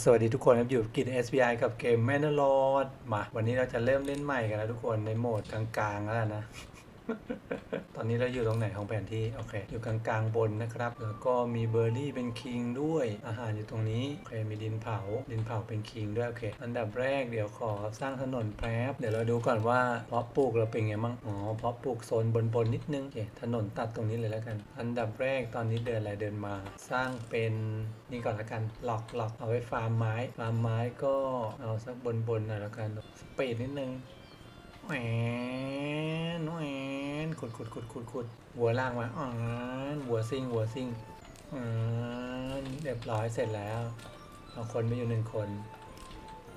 สวัสดีทุกคนครับอยู่กิจ SBI กับเกมแมนลอดมา วันนี้เราจะเริ่มเล่นใหม่กันแล้วทุกคนในโหมดกลางๆแล้วนะ ตอนนี้เราอยู่ตรงไหนของแผนที่ โอเค อยู่กลางๆบนนะครับ แล้วก็มีเบอร์รี่เป็นคิงด้วย อาหารอยู่ตรงนี้ โอเค มีดินเผา ดินเผาเป็นคิงด้วย โอเค อันดับแรกเดี๋ยวขอสร้างถนนแป๊บ เดี๋ยวเราดูก่อนว่าเพาะปลูกเราเป็นไงมั่ง อ๋อ เพาะปลูกโซนบนๆนิดนึง โอเค ถนนตัดตรงนี้เลยแล้วกัน อันดับแรกตอนนี้เดินอะไรเดินมา สร้างเป็นนี่ก่อนละกันหลอกหลอกเอาไว้ฟาร์มไม้ ฟาร์มไม้ก็เอาสักบนๆหน่อยละกันสปีดนิดนึง แหวนแหวนขุดขุดขุดขุดขุดหัวล่างมาอ๋อหัวซิงหัวซิงอ๋อเรียบร้อยเสร็จแล้วเอาคนไปอยู่หนึ่งคน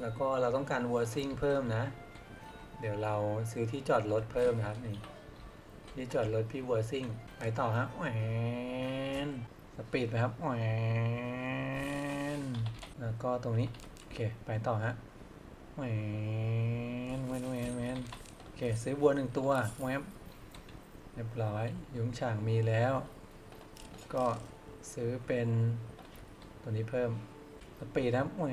แล้วก็เราต้องการวัวซิ่งเพิ่มนะ เดี๋ยวเราซื้อที่จอดรถเพิ่มนะครับนี่ที่จอดรถพี่วัวซิ่งไปต่อฮะแหวนสปีดไปครับแหวนแล้วก็ตรงนี้ โอเค ไปต่อฮะ แหวนแหวนแหวนแหวนโอเคซื้อวัวหนึ่งตัวแวบเรียบร้อยยุ้งฉางมีแล้ว ก็ซื้อเป็นตัวนี้เพิ่มสปีดนะแหว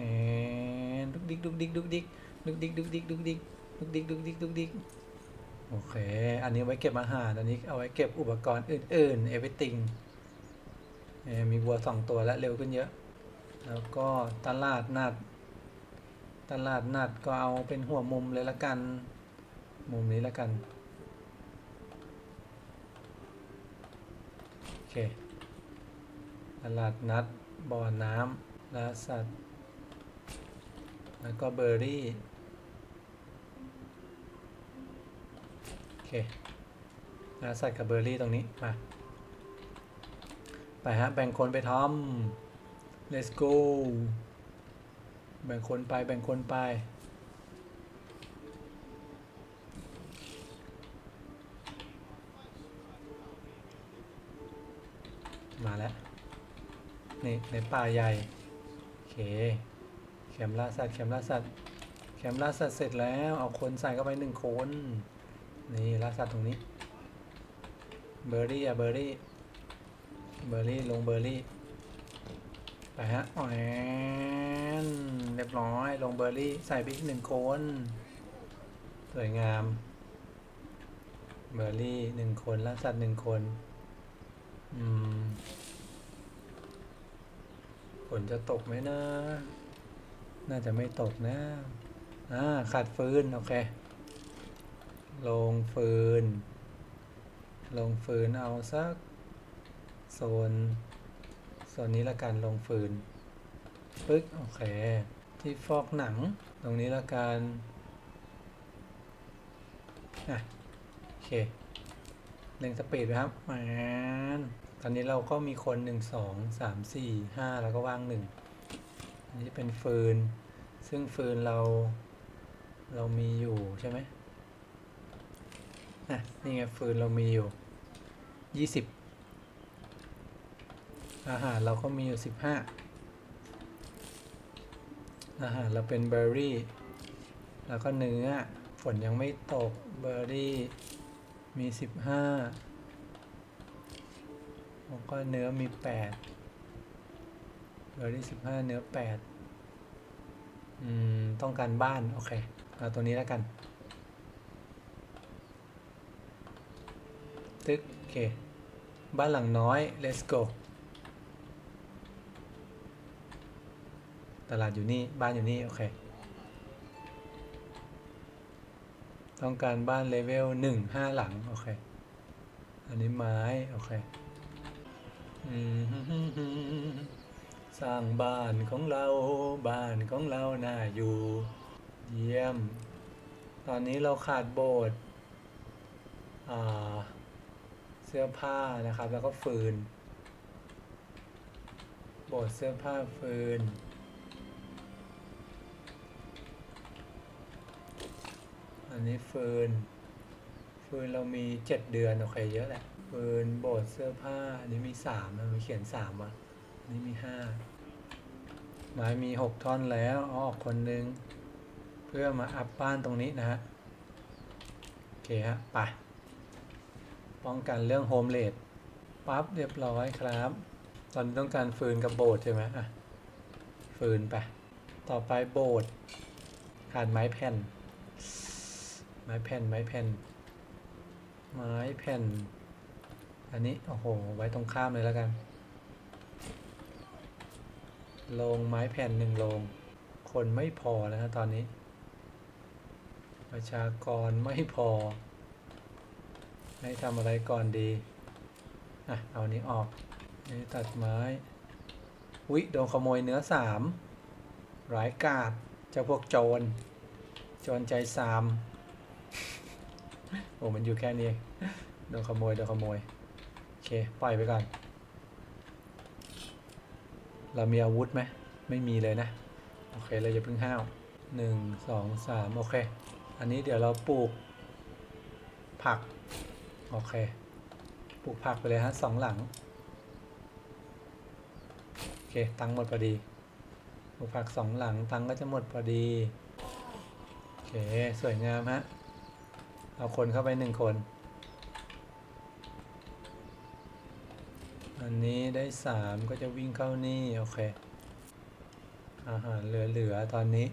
นดุกดิกดุกดิกดุกดิกดุกดิกดุกดิกดุกดิกดุกดิกดุกดิกดุกดิกโอเค อันนี้ไว้เก็บอาหาร อันนี้เอาไว้เก็บอุปกรณ์อื่นๆ everything เอ่อมีวัวสองตัวแล้วเร็วขึ้นเยอะ แล้วก็ตลาดนัด ตลาดนัดก็เอาเป็นหัวมุมเลยละกัน มุมนี้ละกัน โอเค ตลาดนัด บ่อน้ำราสัตว์ แล้วก็เบอร์รี่ โอเคราสัตว์กับเบอร์รี่ตรงนี้ มา ไปฮะ แบ่งคนไปทำ let's go บ่งคนไปแบ่งคนไป มาแล้ว นี่ ในป่าใหญ่ โอเค แคมล่าสัตว์แคมล่าสัตว์แคมล่าสัตว์เสร็จแล้ว เอาคนใส่เข้าไปหนึ่งคน นี่ล่าสัตว์ตรงนี้ เบอร์รี่อะเบอร์รี่ เบอร์รี่ ลงเบอร์รี่ ไปฮะแหวนเรียบร้อย ลงเบอร์รี่ ใส่ไปอีกหนึ่งคน สวยงาม เบอร์รี่หนึ่งคนล่าสัตว์หนึ่งคน อืมฝนจะตกไหมนะ น่าจะไม่ตกนะ อ่า ขาดฟืน โอเค ลงฟืน ลงฟืนเอาสักโซน โซนนี้ละกันลงฟืนปึ๊กโอเค ที่ฟอกหนัง ตรงนี้ละกันอะโอเคเร่งสปีดไปครับแหมนตอนนี้เราก็มีคนหนึ่งสองสามสี่ห้าแล้วก็ว่างหนึ่งอันนี้เป็นฟืน ซึ่งฟืนเราเรามีอยู่ใช่ไหมอะนี่ไงฟืนเรามีอยู่ยี่สิบ อาหารเราก็มีอยู่สิบห้าอาหารเราเป็นเบอร์รี่ แล้วก็เนื้อ ฝนยังไม่ตก เบอร์รี่ มีสิบห้าแล้วก็เนื้อมีแปดเบอร์รี่สิบห้าเนื้อแปดอืม ต้องการบ้าน โอเค เอาตัวนี้แล้วกัน ตึก โอเค บ้านหลังน้อย let's go ตลาดอยู่นี่ บ้านอยู่นี่ โอเค ต้องการบ้านเลเวลหนึ่งห้าหลัง โอเค อันนี้ไม้ โอเคสร้างบ้านของเรา บ้านของเราน่าอยู่ เยี่ยม ตอนนี้เราขาดโบสถ์เสื้อผ้านะครับ แล้วก็ฟืน โบสถ์เสื้อผ้าฟืน นนี้ฟืน ฟืนเรามีเจ็ดเดือนโอเคเยอะแหละ ฟืนโบสถ์เสื้อผ้า อันนี้มีสามมันเขียนสามอะอันนี้มีห้าไม้มีหกท่อนแล้วอาอกคนหนึ่งเพื่อมาอัพบ้านตรงนี้นะฮะ โอเคฮะไปป้องกันเรื่องโฮมเลดปั๊บเรียบร้อยครับ ตอนนี้ต้องการฟืนกับโบสถ์ใช่ไหมอะฟืนไป ต่อไปโบสถ์ขาดไม้แผ่น ไม้แผ่นไม้แผ่น ไม้แผ่น อันนี้ โอ้โห ไว้ตรงข้ามเลยแล้วกันลงไม้แผ่นหนึ่งลง คนไม่พอนะฮะตอนนี้ ประชากรไม่พอ ให้ทำอะไรก่อนดี อะ เอาอันนี้ออกนี่ตัดไม้ อุ๊ย โดนขโมยเนื้อสามร้ายกาจเจ้าพวกโจร โจรใจซาม โอ้มันอยู่แค่นี้เองโดนขโมยโดนขโมย โอเค ปล่อยไปก่อน เรามีอาวุธไหม ไม่มีเลยนะ โอเค เราจะเพิ่งห้าวหนึ่งสองสามโอเค อันนี้เดี๋ยวเราปลูก ผัก โอเค ปลูกผักไปเลยฮะสองหลัง โอเค ตังค์หมดพอดีปลูกผักสองหลัง ตังค์ก็จะหมดพอดี โอเค สวยงามฮะ เอาคนเข้าไปหนึ่งคน อันนี้ได้สามก็จะวิ่งเข้านี่ โอเค อาหารเหลือๆตอนนี้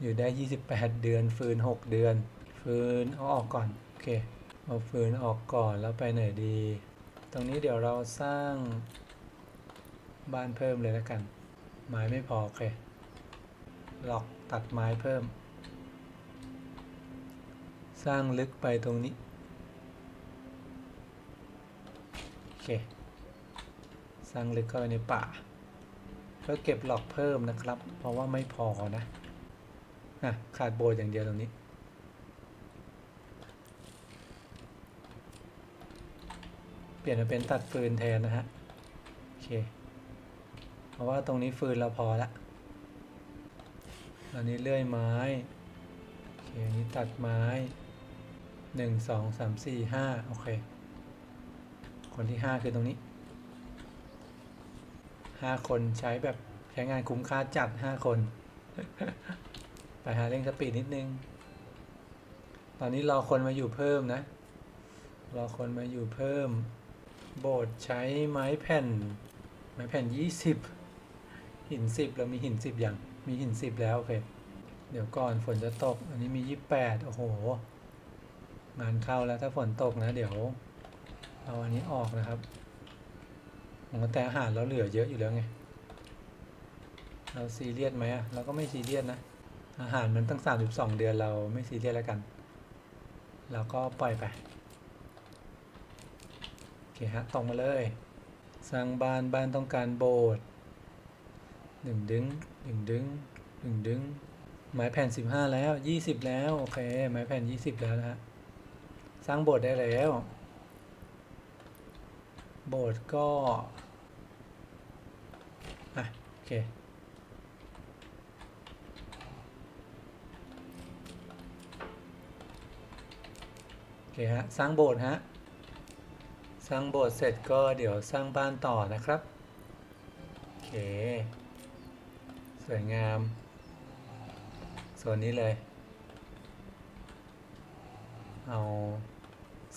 อยู่ได้ 28 เดือน ฟืน 6 เดือน ฟืนเอาออกก่อน โอเค เอาฟืนออกก่อนแล้วไปไหนดี ตรงนี้เดี๋ยวเราสร้างบ้านเพิ่มเลยแล้วกัน ไม้ไม่พอ โอเค หลอกตัดไม้เพิ่ม สร้างลึกไปตรงนี้ โอเค สร้างลึกเข้าไปในป่า เพื่อเก็บหลอกเพิ่มนะครับ เพราะว่าไม่พอนะอะขาดโบสถ์อย่างเดียวตรงนี้ เปลี่ยนมาเป็นตัดฟืนแทนนะฮะ โอเค เพราะว่าตรงนี้ฟืนเราพอละอันนี้เลื่อยไม้โอเคอันนี้ตัดไม้ หนึ่งสองสามสี่ห้าโอเค คนที่ห้าคือตรงนี้ห้าคนใช้แบบใช้งานคุ้มค่าจัดห้าคน ไปหาเร่งสปีดนิดนึง ตอนนี้รอคนมาอยู่เพิ่มนะ รอคนมาอยู่เพิ่ม โบสถ์ใช้ไม้แผ่น ไม้แผ่นยี่สิบหินสิบเรามีหินสิบอย่าง มีหินสิบแล้วโอเค เดี๋ยวก่อนฝนจะตก อันนี้มียี่แปดโอ้โห งานเข้าแล้วถ้าฝนตกนะเดี๋ยวเอาอันนี้ออกนะครับมว่าแต่อาหารเราเหลือเยอะอยู่แล้วไง เราซีเรียสไหมอะเราก็ไม่ซีเรียสนะ อาหารมันตั้งสามสิบสองเดือนเราไม่ซีเรียสแล้วกัน เราก็ปล่อยไป โอเคฮะตรงมาเลย สร้างบ้านบ้านต้องการโบสถ์หนึ่งดึงหนึ่งดึงหนึ่งดึง ไม้แผ่นสิบห้าแล้วยี่สิบแล้ว โอเค ไม้แผ่นยี่สิบแล้วนะฮะ สร้างโบสถ์ได้แล้ว โบสถ์ก็อะโอเคโอเคฮะสร้างโบสถ์ฮะสร้างโบสถ์เสร็จก็เดี๋ยวสร้างบ้านต่อนะครับโอเค สวยงามส่วนนี้เลย เอา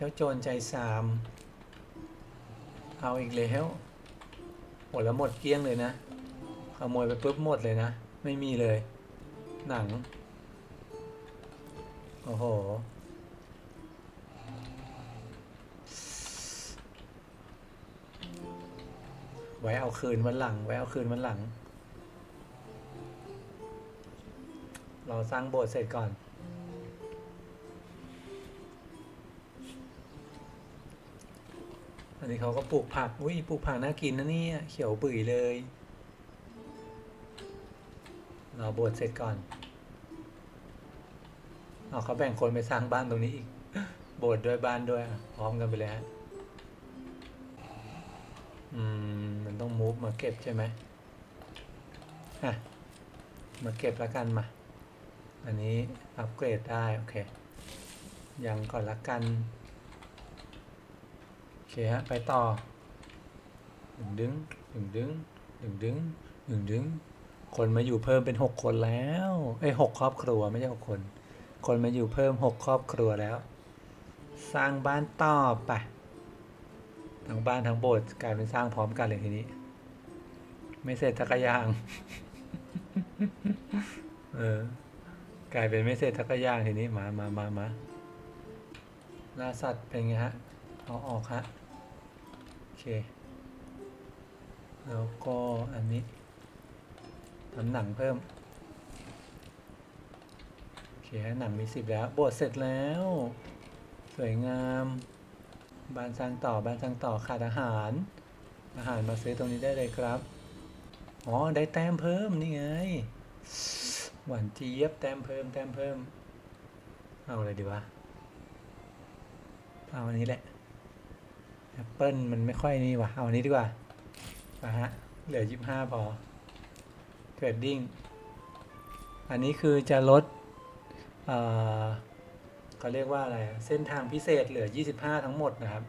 เจ้าโจรใจสาม เอาอีกแล้วหมดแล้วหมดเกลี้ยงเลยนะขโมยไปปุ๊บหมดเลยนะ ไม่มีเลย หนัง โอ้โห ไว้เอาคืนวันหลัง ไว้เอาคืนวันหลัง เราสร้างโบสถ์เสร็จก่อน นนี้เขาก็ปลูกผัก อุ้ยปลูกผักน่ากินนะเนี่ยเขียวปื่ยเลย เราบสถ์เสร็จก่อนเอาเขาแบ่งคนไปสร้างบ้านตรงนี้อีก โบสถ์ด้วยบ้านด้วย พร้อมกันไปเลยฮะ อืม มันต้องมูฟมาเก็บใช่ไหมอะมาเก็บแล้วกันมา อันนี้อัปเกรดได้ โอเค ยังก่อนละกัน คฮะ ไปต่อ ดึงดึงดึงดึงดึงดึงดึงคนมาอยู่เพิ่มเป็นหกคนแล้วไอ้หกครอบครัวไม่ใช่หกคน คนมาอยู่เพิ่มหกครอบครัวแล้ว สร้างบ้านต่อไปทั้งบ้านทั้งโบสถ์กลายเป็นสร้างพร้อมกันเลยทีนี้ ไม่เสร็จทักยางเออกลายเป็นไม่เสร็จทักยางทีนี้มามามามาล่าสัตว์เป็นไงฮะเอาออกฮะ แล้วก็อันนี้ทำหนังเพิ่ม โอเคหนังมีสิบแล้วบทเสร็จแล้ว สวยงามบ้านสร้างต่อบ้านสร้างต่อขาดอาหาร อาหารมาซื้อตรงนี้ได้เลยครับ อ๋อ ได้แต้มเพิ่มนี่ไง หวานเจี๊ยบแต้มเพิ่มแต้มเพิ่ม เอาอะไรดีวะ เอาอันนี้แหละ แอปเปิลมันไม่ค่อยนี่วะเอาอันนี้ดีกว่ามาฮะ เหลือยี่ห้าพอเทรดดิ้งอันนี้คือจะลดเอ่อเขาเรียกว่าอะไร เส้นทางพิเศษเหลือ 25 ทั้งหมดนะครับ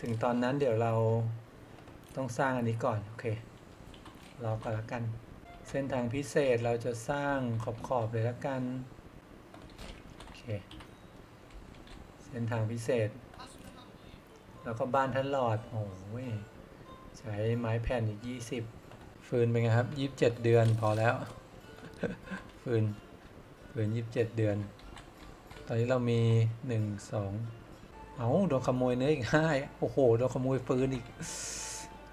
ถึงตอนนั้นเดี๋ยวเราต้องสร้างอันนี้ก่อน โอเค รอก่อนละกัน เส้นทางพิเศษเราจะสร้างขอบขอบๆเลยละกัน โอเค เส้นทางพิเศษ แล้วก็บ้านท่านหลอด โอ้ย ใช้ไม้แผ่นอีก20ฟืนเป็นไงครับ27เดือนพอแล้ว ฟืน ฟืน27เดือน ตอนนี้เรามี1 2เอาโดนขโมยเนื้ออีกห้าโอ้โห โดนขโมยฟืนอีก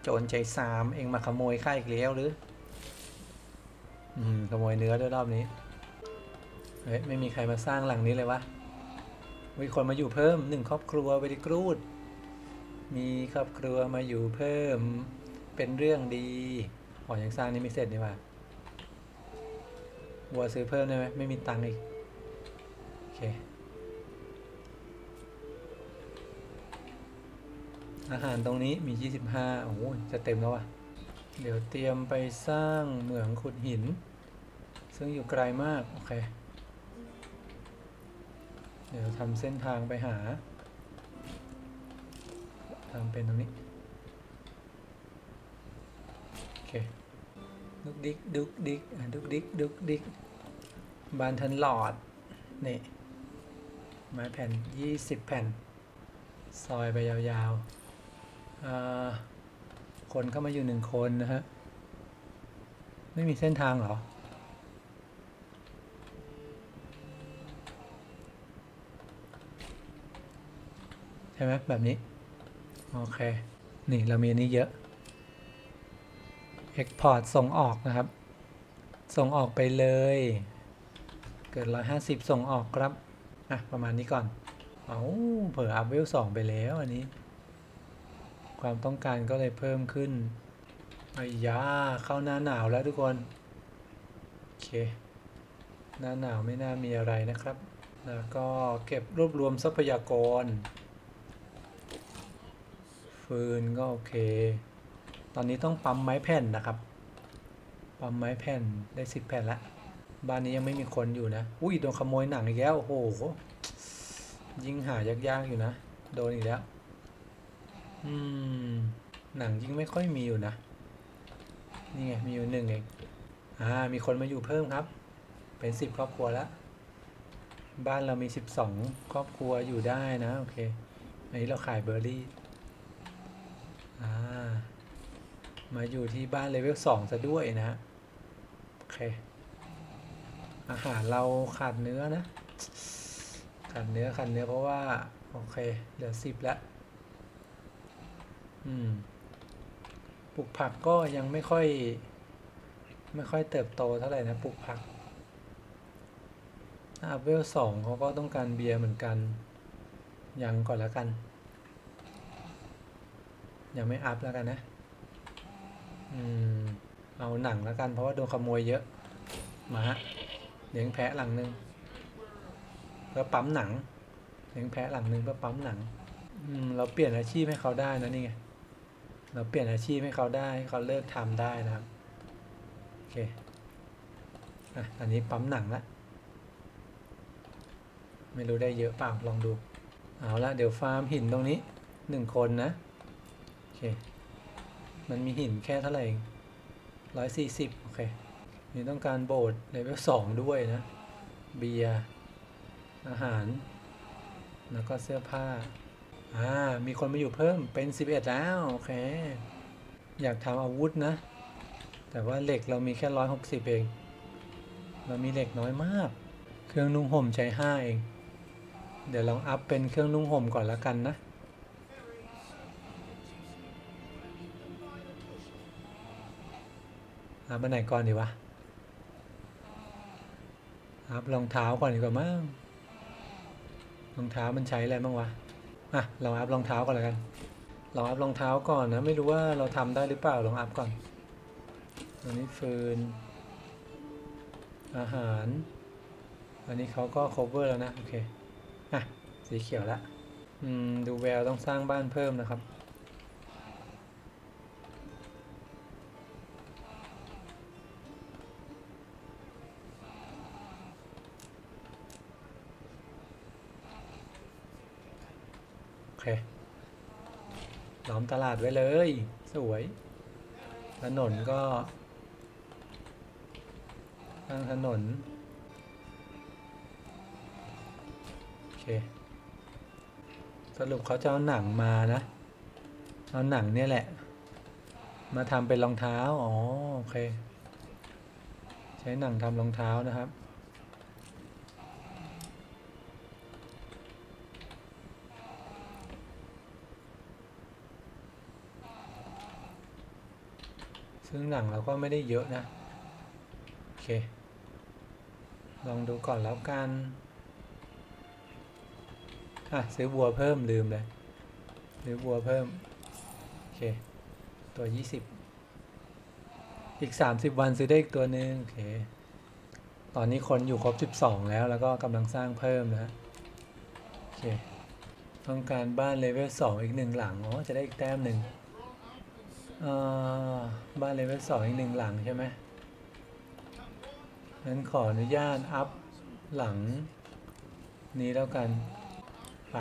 โจรใจสามเองมาขโมยข้าอีกแล้วหรือ อืม ขโมยเนื้อด้วยรอบนี้ เฮ้ย ไม่มีใครมาสร้างหลังนี้เลยวะมีคนมาอยู่เพิ่มหนึ่งครอบครัวไปดิกรูด มีครอบครัวมาอยู่เพิ่มเป็นเรื่องดีอ๋อยังสร้างนี่ไม่เสร็จนี่ว่าวัวซื้อเพิ่มได้ไหมไม่มีตังค์อีก โอเค อาหารตรงนี้มี 25 โอ้โหจะเต็มแล้วอะ เดี๋ยวเตรียมไปสร้างเหมืองขุดหิน ซึ่งอยู่ไกลมาก โอเค เดี๋ยวทำเส้นทางไปหา ทำเป็นตรงนี้ โอเค ดุกดิกดุกดิกดุกดิกดุกดิกบานทันหลอด นี่ ไม้แผ่น 20 แผ่น ซอยไปยาวๆ คนเข้ามาอยู่หนึ่งคนนะฮะ ไม่มีเส้นทางเหรอใช่ไหมแบบนี้ โอเค นี่เรามีอันนี้เยอะ Export ส่งออกนะครับ ส่งออกไปเลย เกิด 150 ส่งออกครับ อะ ประมาณนี้ก่อน เอาเผลออัพเวลสองไปแล้วอันนี้ ความต้องการก็เลยเพิ่มขึ้นไอ้ยาเข้าหน้าหนาวแล้วทุกคน โอเค หน้าหนาวไม่น่ามีอะไรนะครับ แล้วก็เก็บรวบรวมทรัพยากร ฟืนก็โอเค ตอนนี้ต้องปั๊มไม้แผ่นนะครับ ปั๊มไม้แผ่นได้สิบแผ่นละ บ้านนี้ยังไม่มีคนอยู่นะ อุ้ยโดนขโมยหนังอีกแล้ว โอ้โห ยิงหายากๆอยู่นะ โดนอีกแล้ว อืม หนังยิงไม่ค่อยมีอยู่นะ นี่ไง มีอยู่หนึ่งเอง อ่า มีคนมาอยู่เพิ่มครับ เป็นสิบครอบครัวแล้ว บ้านเรามีสิบสองครอบครัวอยู่ได้นะ โอเคอันนี้เราขายเบอร์รี่ อ่า มาอยู่ที่บ้านเลเวลสองซะด้วยนะฮะ โอเค อาหารเราขาดเนื้อนะ ขาดเนื้อขาดเนื้อเพราะว่า โอเค เหลือสิบแล้ว อืม ปลูกผักก็ยังไม่ค่อย ไม่ค่อยเติบโตเท่าไหร่นะปลูกผักอัพเวลสองเขาก็ต้องการเบียร์เหมือนกัน ยังก่อนแล้วกัน ยังไม่อัพแล้วกันนะ อืม เอาหนังแล้วกัน เพราะว่าโดนขโมยเยอะ มาฮะเลี้ยงแพะหลังหนึ่งเพื่อปั๊มหนังเลี้ยงแพะหลังหนึ่งเพื่อปั๊มหนัง อืม เราเปลี่ยนอาชีพให้เขาได้นะนี่ไง เราเปลี่ยนอาชีพให้เขาได้ให้เขาเลิกทำได้นะครับ โอเค อะ อันนี้ปั๊มหนังละ ไม่รู้ได้เยอะเปล่าลองดู เอาละเดี๋ยวฟาร์มหินตรงนี้หนึ่งคนนะ เค มันมีหินแค่เท่าไหร่ร้อยสี่สิบโอเค นี่ต้องการโบสเลเวลสองด้วยนะ เบียร์ อาหาร แล้วก็เสื้อผ้า อ่า มีคนมาอยู่เพิ่มเป็นสิบเอ็ดแล้ว โอเค อยากทำอาวุธนะ แต่ว่าเหล็กเรามีแค่ร้อยหกสิบเอง เรามีเหล็กน้อยมาก เครื่องนุ่งห่มใช้ห้าเอง เดี๋ยวลองอัพเป็นเครื่องนุ่งห่มก่อนละกันนะ อัพไปไหนก่อนดีวะอัพรองเท้าก่อนดีกว่ามั้งรองเท้ามันใช้อะไรบ้างวะอะลองอัพรองเท้าก่อนละกันลองอัพรองเท้าก่อนนะ ไม่รู้ว่าเราทำได้หรือเปล่าลองอัพก่อนอันนี้ฟืน อาหาร อันนี้เขาก็ cover แล้วนะ โอเค อะ สีเขียวละ อืม ดูแววต้องสร้างบ้านเพิ่มนะครับ เคล้อมตลาดไว้เลย สวย ถนนก็สร้างถนน โอเค สรุปเขาจะเอาหนังมานะ เอาหนังเนี่ยแหละ มาทำเป็นรองเท้า อ๋อ โอเค ใช้หนังทำรองเท้านะครับ ซึ่งหนังเราก็ไม่ได้เยอะนะ โอเค ลองดูก่อนแล้วกัน อะ ซื้อวัวเพิ่มลืมเลย ซื้อวัวเพิ่ม โอเค ตัว 20 อีก 30 วันซื้อได้อีกตัวหนึ่งโอเค ตอนนี้คนอยู่ครบ 12 แล้วแล้วก็กำลังสร้างเพิ่มนะ โอเค ต้องการบ้านเลเวล2อีกหนึ่งหลังอ๋อจะได้อีกแต้มหนึ่ง บ้านเลเวล2อีกหนึ่งหลังใช่ไหมงั้นขออนุญาตอัพหลังนี้แล้วกัน ไป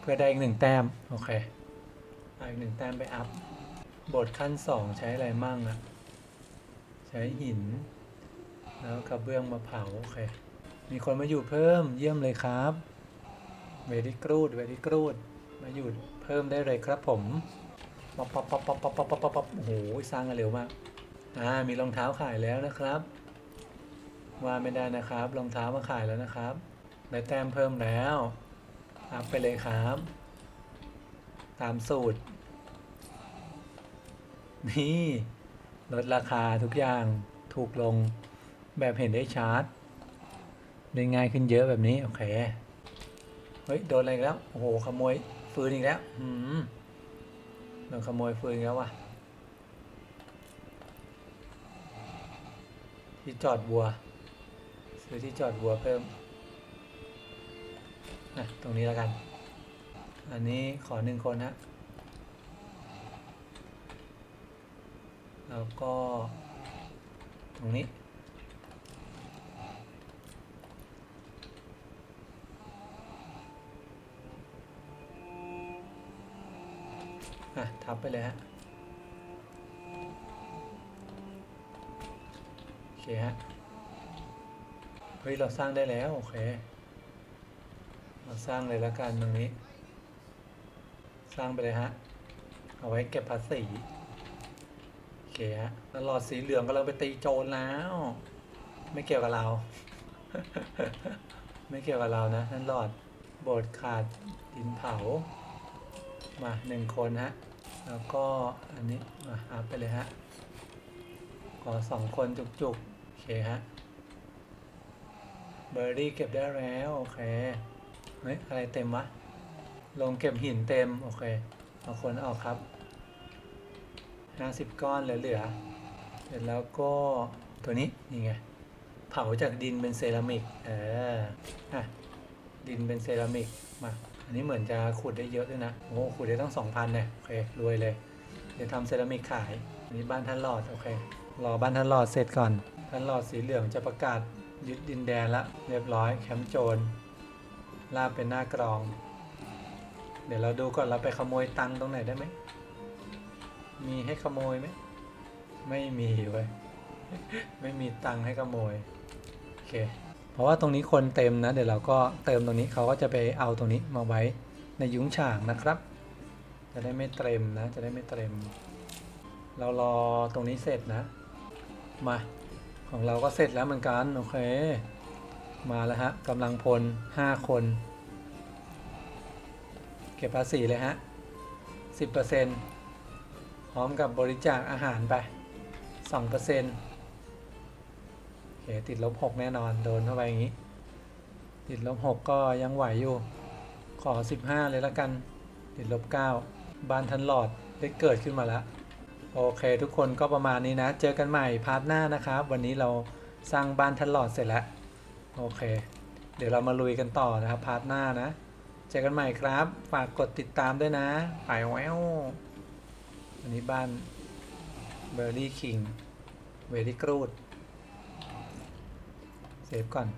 เพื่อได้อีกหนึ่งแต้ม โอเคอีกหนึ่งแต้มไปอัพ บทขั้นสองใช้อะไรมั่งอะใช้หิน แล้วกระเบื้องมาเผา โอเค มีคนมาอยู่เพิ่มเยี่ยมเลยครับ เวดีกรูด เวดีกรูด มาอยู่ พิ่มได้เลยครับผมป๊อปป๊อปป๊อปป๊อปป๊อปป๊อปป๊อปป๊อปโอ้โหสร้างกันเร็วมากอ่ามีรองเท้าขายแล้วนะครับ ว่าไม่ได้นะครับรองเท้ามาขายแล้วนะครับได้แต้มเพิ่มแล้วอัพไปเลยครับ ตามสูตร นี่ลดราคาทุกอย่างถูกลงแบบเห็นได้ชัดได้ง่ายขึ้นเยอะแบบนี้ โอเค เฮ้ย โดนอะไรแล้ว โอ้โห ขโมย ฟืนอีกแล้วอืมโดนขโมยฟืนอีกแล้วว่ะที่จอดวัว ซื้อที่จอดวัวเพิ่มอะตรงนี้แล้วกัน อันนี้ขอหนึ่งคนฮะแล้วก็ ตรงนี้ อะ ทับไปเลยฮะ โอเคฮะ เฮ้ย เราสร้างได้แล้ว โอเค เราสร้างเลยแล้วกันตรงนี้ สร้างไปเลยฮะ เอาไว้เก็บภาษีโอเคฮะ แล้วหลอดสีเหลืองก็เราไปตีโจรแล้ว ไม่เกี่ยวกับเรา ไม่เกี่ยวกับเรานะ นั่นหลอดโบดขาดดินเผา มาหนึ่งคนฮะ แล้วก็อันนี้มาอัพไปเลยฮะ ขอสองคนจุกๆ โอเคฮะ เบอร์รี่เก็บได้แล้วโอเค เฮ้ย อะไรเต็มวะ ลงเก็บหินเต็ม โอเค เอาคนออกครับห้าสิบก้อนเหลือๆเสร็จแล้วก็ตัวนี้ นี่ไง เผาจากดินเป็นเซรามิก เอออะดินเป็นเซรามิก มา อันนี้เหมือนจะขุดได้เยอะด้วยนะ โอ้ขุดได้ตั้งสองพันเนี่ยโอเครวยเลย เดี๋ยวทำเซรามิกขายอันนี้บ้านท่านหลอดโอเค รอบ้านท่านหลอดเสร็จก่อน ท่านหลอดสีเหลืองจะประกาศยึดดินแดนละเรียบร้อยแคมป์โจรลาบเป็นหน้ากรอง เดี๋ยวเราดูก่อนเราไปขโมยตังค์ตรงไหนได้ไหม มีให้ขโมยไหม ไม่มีเว้ย ไม่มีตังค์ให้ขโมย โอเค ราะว่าตรงนี้คนเต็มนะ เดี๋ยวเราก็เติมตรงนี้เขาก็จะไปเอาตรงนี้มาไว้ในยุ้งฉางนะครับ จะได้ไม่เต็มนะ จะได้ไม่เต็ม เรารอตรงนี้เสร็จนะ มา ของเราก็เสร็จแล้วเหมือนกัน โอเค มาแล้วฮะกำลังพล 5 คน เก็บภาษีเลยฮะ 10%พร้อมกับบริจาคอาหารไป2%โอ เคติดลบ6แน่นอนโดนเข้าไปอย่างนี้ ติดลบ6ก็ยังไหวอยู่ ขอ15เลยละกัน ติดลบ9บ้าบานทันหลอดได้เกิดขึ้นมาแล้วโอเค ทุกคนก็ประมาณนี้นะ เจอกันใหม่พาร์ทหน้านะครับ วันนี้เราสร้างบ้านทันหลอดเสร็จแล้ว โอเค เดี๋ยวเรามาลุยกันต่อนะครับพาร์ทหน้านะ เจอกันใหม่ครับ ฝากกดติดตามด้วยนะไปแววอันนี้บ้านเบอร์รี่คิงเวลี่กรูด เซฟก่อน